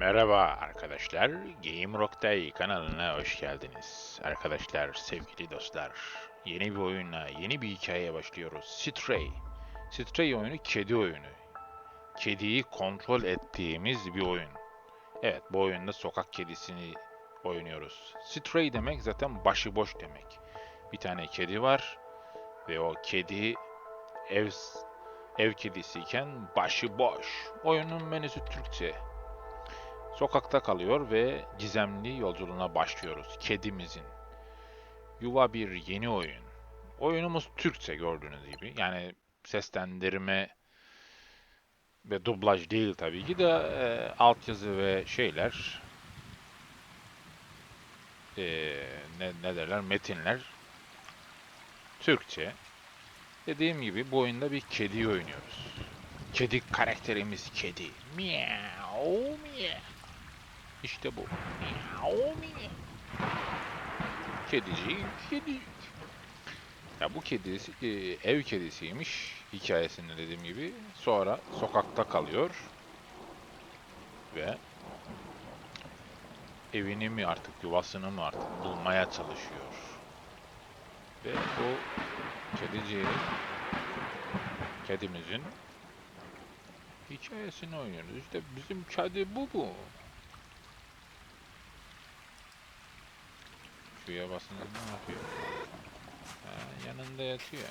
Merhaba arkadaşlar, Game Rock Day kanalına hoş geldiniz. Arkadaşlar, sevgili dostlar, yeni bir oyunla, yeni bir hikayeye başlıyoruz. Stray. Stray oyunu kedi oyunu. Kediyi kontrol ettiğimiz bir oyun. Evet, bu oyunda sokak kedisini oynuyoruz. Stray demek zaten başıboş demek. Bir tane kedi var ve o kedi ev ev kedisiyken başıboş. Oyunun menüsü Türkçe. Sokakta kalıyor ve gizemli yolculuğuna başlıyoruz kedimizin. Yuva bir yeni oyun. Oyunumuz Türkçe gördüğünüz gibi. Yani seslendirme ve dublaj değil tabii ki de e, altyazı ve şeyler e, ne, ne derler metinler Türkçe. Dediğim gibi bu oyunda bir kedi oynuyoruz. Kedi karakterimiz kedi. Miau miau. İşte bu. Kedicik, kedicik. Ya bu kedi e, ev kedisiymiş hikayesinde dediğim gibi. Sonra sokakta kalıyor ve evini mi artık yuvasını mı artık bulmaya çalışıyor. Ve bu kediciğin kedimizin hikayesini oynuyoruz. İşte bizim kedi bu bu. Şuraya basınca ne yapıyor? Ha, yanında yatıyor.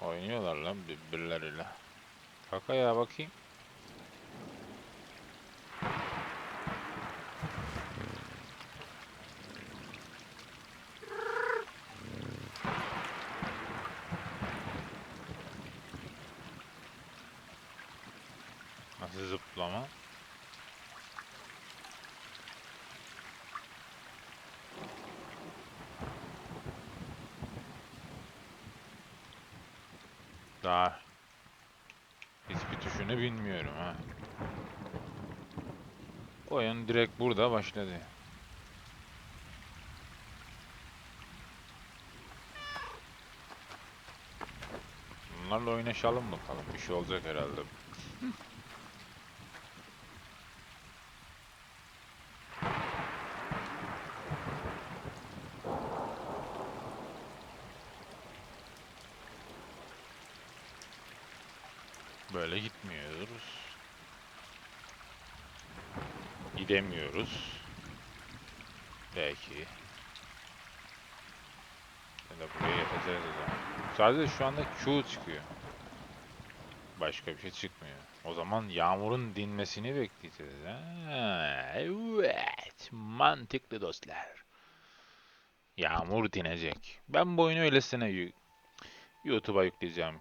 Oynuyorlar lan birbirleriyle. Kalk ayağa bakayım. Zıplama? Daha hiçbir tuşunu bilmiyorum ha. Oyun direkt burada başladı. Bunlarla oynaşalım bakalım. Bir şey olacak herhalde. Böyle gitmiyoruz. Gidemiyoruz. Belki. Ya da buraya yapacağız o zaman. Sadece şu anda Q çıkıyor. Başka bir şey çıkmıyor. O zaman yağmurun dinmesini bekleyeceğiz. Ha, evet. Mantıklı dostlar. Yağmur dinecek. Ben bu oyunu öylesine YouTube'a yükleyeceğim.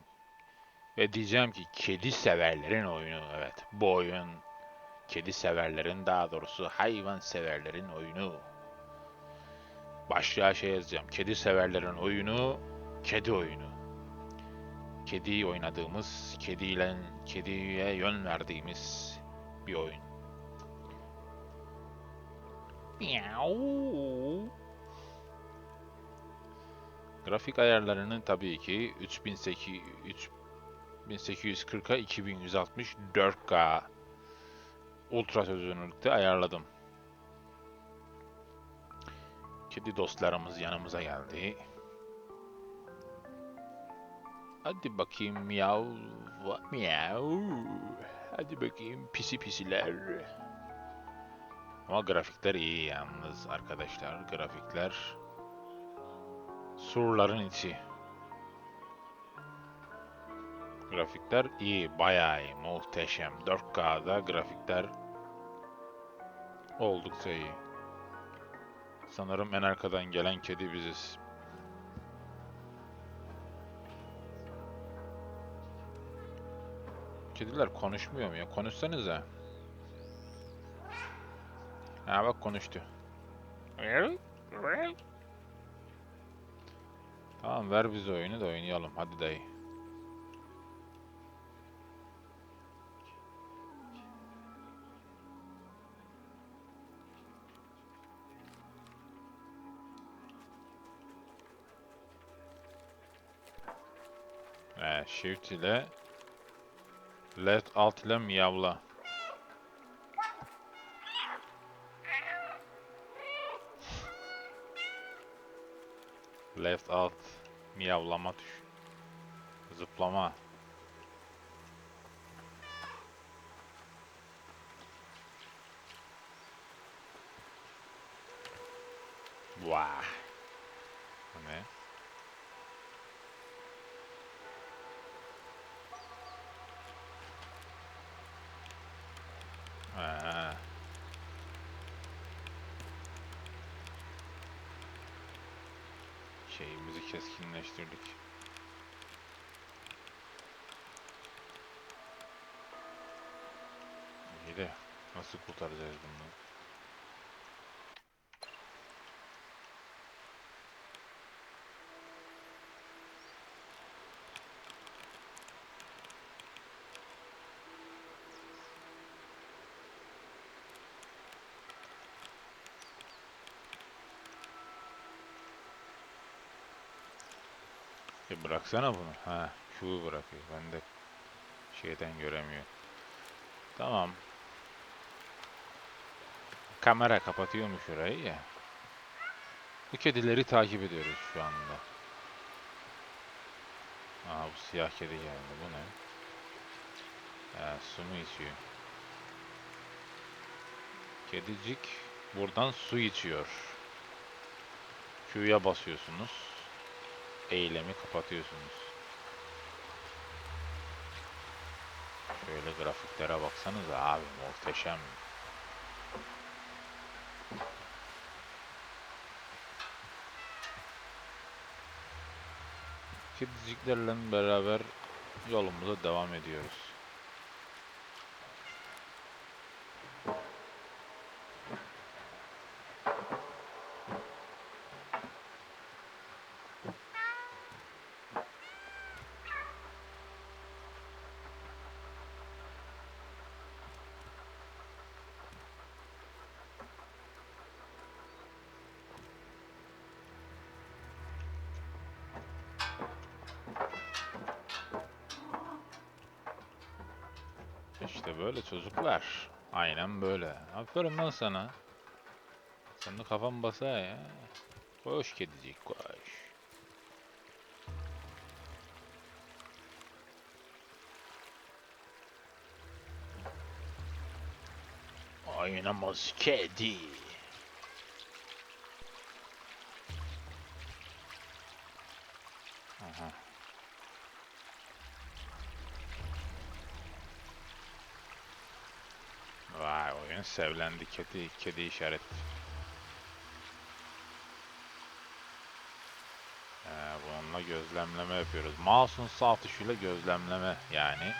Ve diyeceğim ki kedi severlerin oyunu. Evet bu oyun kedi severlerin daha doğrusu hayvan severlerin oyunu. Başlığa şey yazacağım. Kedi severlerin oyunu, kedi oyunu. Kedi oynadığımız, kediyle kediye yön verdiğimiz bir oyun. Miau. Grafik ayarlarını tabii ki 3800 1840'a 2160 4K ultra çözünürlükte ayarladım. Kedi dostlarımız yanımıza geldi. Hadi bakayım miyav miyav. Hadi bakayım pisi pisiler. Ama grafikler iyi yalnız arkadaşlar. Grafikler surların içi. Grafikler iyi, bayağı iyi, muhteşem. 4K'da grafikler oldukça iyi. Sanırım en arkadan gelen kedi biziz. Kediler konuşmuyor mu ya? Konuşsanıza. Ha bak konuştu. Tamam ver bize oyunu da oynayalım. Hadi dayı. Shift ile left alt ile miyavla. Left alt miyavlama tuş. Zıplama. Vah. Bu ne? Ha. Şeyimizi keskinleştirdik. İyi de nasıl kurtaracağız bunu? E bıraksana bunu. Ha, Q'yu bırakıyor. Ben de şeyden göremiyor. Tamam. Kamera kapatıyormuş orayı ya. Bu kedileri takip ediyoruz şu anda. Aa bu siyah kedi geldi. Bu ne? Ha, su mu içiyor? Kedicik buradan su içiyor. Q'ya basıyorsunuz eylemi kapatıyorsunuz. Şöyle grafiklere baksanız abi muhteşem. Kediciklerle beraber yolumuza devam ediyoruz. İşte böyle çocuklar. Aynen böyle. Aferin lan sana. Sen de kafan basa ya. Koş kedicik koş. Oynamaz kedi. Aha. Vay oyun sevlendi kedi kedi işaret. Ee, bununla gözlemleme yapıyoruz. Mouse'un sağ tuşuyla gözlemleme yani.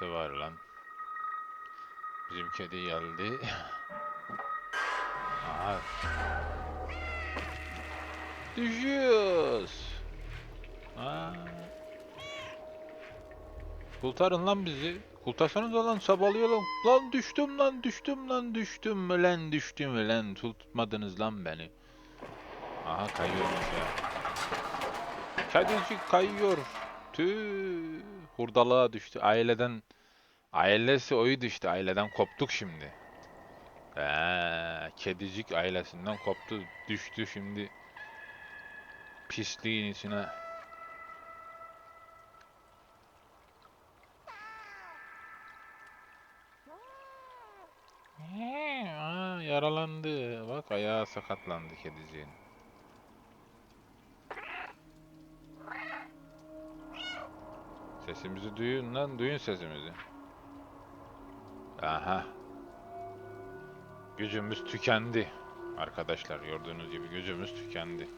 Düşmese var lan. Bizim kedi geldi. Aha. Düşüyoruz. Aa. Kurtarın lan bizi. Kurtarsanız lan sabalıyor lan. Düştüm lan düştüm lan düştüm lan düştüm lan tutmadınız lan beni. Aha kayıyormuş ya. Kedicik kayıyor. Tüh. Hurdalığa düştü. Aileden ailesi oyu düştü. Aileden koptuk şimdi. Ee, kedicik ailesinden koptu. Düştü şimdi. Pisliğin içine. Aa, yaralandı. Bak ayağı sakatlandı kediciğin. Sesimizi duyun lan, duyun sesimizi. Aha. Gücümüz tükendi. Arkadaşlar gördüğünüz gibi gücümüz tükendi.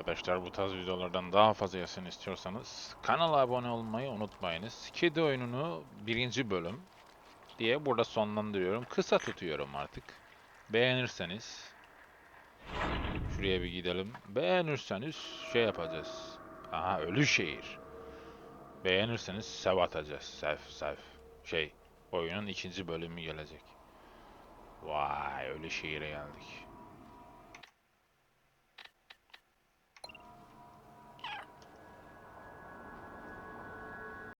Arkadaşlar bu tarz videolardan daha fazla yazın istiyorsanız kanala abone olmayı unutmayınız. Kedi oyununu birinci bölüm diye burada sonlandırıyorum. Kısa tutuyorum artık. Beğenirseniz şuraya bir gidelim. Beğenirseniz şey yapacağız. Aha ölü şehir. Beğenirseniz sev atacağız. Sev sev. Şey oyunun ikinci bölümü gelecek. Vay ölü şehire geldik.